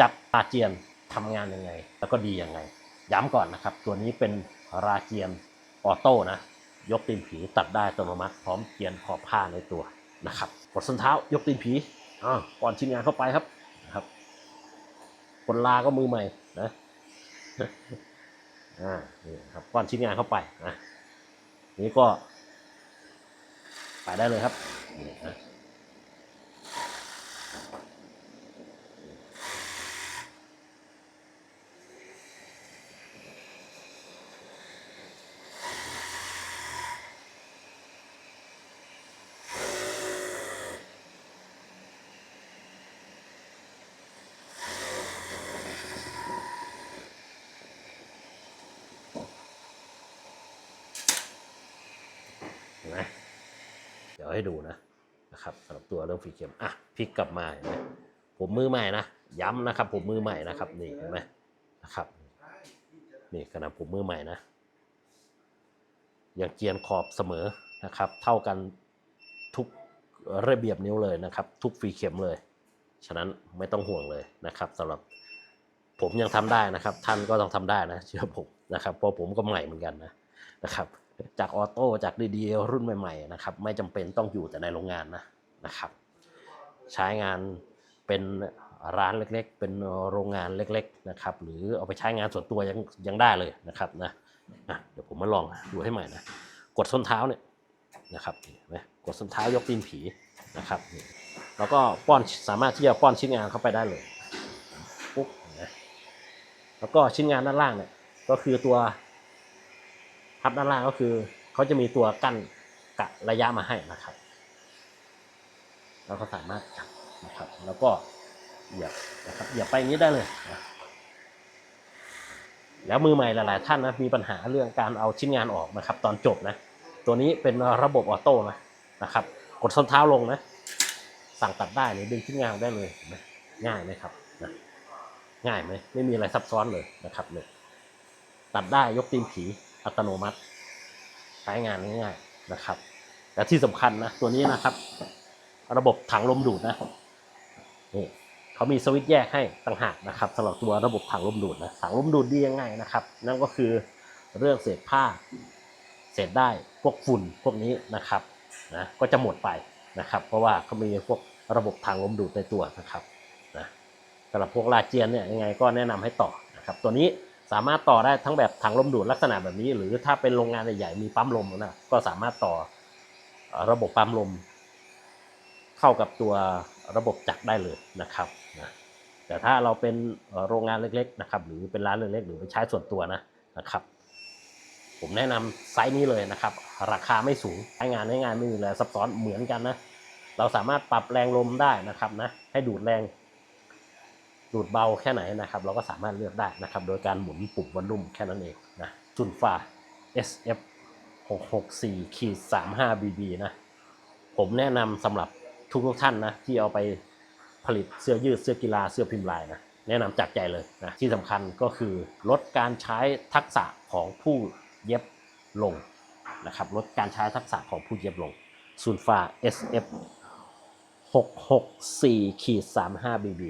จับราเจียนทำงานยังไง แล้วก็ดียังไง ย้ำก่อนนะครับ ตัวนี้เป็นราเจียนออโต้นะ ยกตีนผีตัดได้อัตโนมัติ พร้อมเกียนขอบผ้าในตัวนะครับกดส้นเท้ายกตีนผีอ่าก่อนชิ้นงานเข้าไปครับนะครับคนลาก็มือใหม่นะอ่านี่ครับก้อนชิ้นงานเข้าไปนะนี่ก็ไปได้เลยครับนี่นะ นไหมเดี๋ยวให้ดูนะนะครับสำหรับตัวเรื่องฟีเกมอะพลิกกลับมาเห็นไหมผมมือใหม่นะย้ำนะครับ ผมมือใหม่นะครับนี่เห็นไหมนะครับ นี่ขนาดผมมือใหม่นะยังเจียนขอบเสมอนะครับ เท่ากันทุกระเบียบนิ้วเลยนะครับ ทุกฟีเข็มเลย ฉะนั้นไม่ต้องห่วงเลยนะครับสำหรับผมยังทำได้นะครับ ท่านก็ต้องทำได้นะเชื่อผมนะครับเพราะผมก็ใหม่เหมือนกันนะนะครับ จากออโต้จากดีๆรุ่นใหม่ๆนะครับไม่จำเป็นต้องอยู่แต่ในโรงงานนะนะครับใช้งานเป็นร้านเล็กๆ เป็นโรงงานเล็กๆนะครับหรือเอาไปใช้งานส่วนตัวยังยังได้เลยนะครับนะเดี๋ยวผมมาลองดูให้ใหม่นะกดส้นเท้าเนี่ยนะครับเห็นไหมกดส้นเท้ายกตีนผีนะครับแล้วก็ป้อนสามารถที่จะป้อนชิ้นงานเข้าไปได้เลยปุ๊บนไหมแล้วก็ชิ้นงานด้านล่างเนี่ยก็คือตัว พับด้านล่างก็คือเขาจะมีตัวกั้นกะระยะมาให้นะครับแล้วก็สามารถจับนะครับ แล้วก็เหยียบนะครับเหยียบไปอย่างนี้ได้เลยนะแล้วมือใหม่หลาย ๆ ท่านนะมีปัญหาเรื่องการเอาชิ้นงานออกนะครับ ตอนจบนะ ตัวนี้เป็นระบบออโต้นะนะครับ กดส้นเท้าลงนะ สั่งตัดได้หรือดึงชิ้นงานได้เลยนไหมง่ายไหมครับนะง่ายไหมไม่มีอะไรซับซ้อนเลยนะครับเนี่ยตัดได้ยกตีนผี อัตโนมัติ ใช้งานง่ายๆนะครับแต่ที่สำคัญนะตัวนี้นะครับ ระบบถังลมดูดนะนี่เขามีสวิตช์แยกให้ต่างหากนะครับสำหรับตัวระบบถังลมดูดนะถังลมดูดดียังไงนะครับ นั่นก็คือเรื่องเศษผ้า เศษได้พวกฝุ่นพวกนี้นะครับนะก็จะหมดไปนะครับ เพราะว่าเขามีพวกระบบถังลมดูดในตัวนะครับนะสำหรับพวกลาเจียนเนี่ยยังไงก็แนะนำให้ต่อนะครับ ตัวนี้ สามารถต่อได้ทั้งแบบถังลมดูดลักษณะแบบนี้ หรือถ้าเป็นโรงงานใหญ่ๆมีปั๊มลมนะก็สามารถต่อระบบปั๊มลม เข้ากับตัวระบบจักรได้เลยนะครับนะแต่ถ้าเราเป็นโรงงานเล็กๆนะครับหรือเป็นร้านเล็กๆหรือไปใช้ส่วนตัวนะนะครับ ผมแนะนำไซส์นี้เลยนะครับ ราคาไม่สูงใช้งานง่ายๆไม่มีอะไรซับซ้อนเหมือนกันนะเราสามารถปรับแรงลมได้นะครับนะให้ดูดแรง ดูดเบาแค่ไหนนะครับ เราก็สามารถเลือกได้นะครับ โดยการหมุนปุ่มวอลลุ่มแค่นั้นเองนะจุนฟ้า SF 664ขีด35 BB นะ ผมแนะนำสำหรับทุกทุกท่านนะ ที่เอาไปผลิตเสื้อยืดเสื้อกีฬาเสื้อพิมพ์ลายนะ แนะนำจากใจเลยนะ ที่สำคัญก็คือลดการใช้ทักษะของผู้เย็บลงนะครับ ลดการใช้ทักษะของผู้เย็บลงซูนฟ้า SF 664ขีด35 BB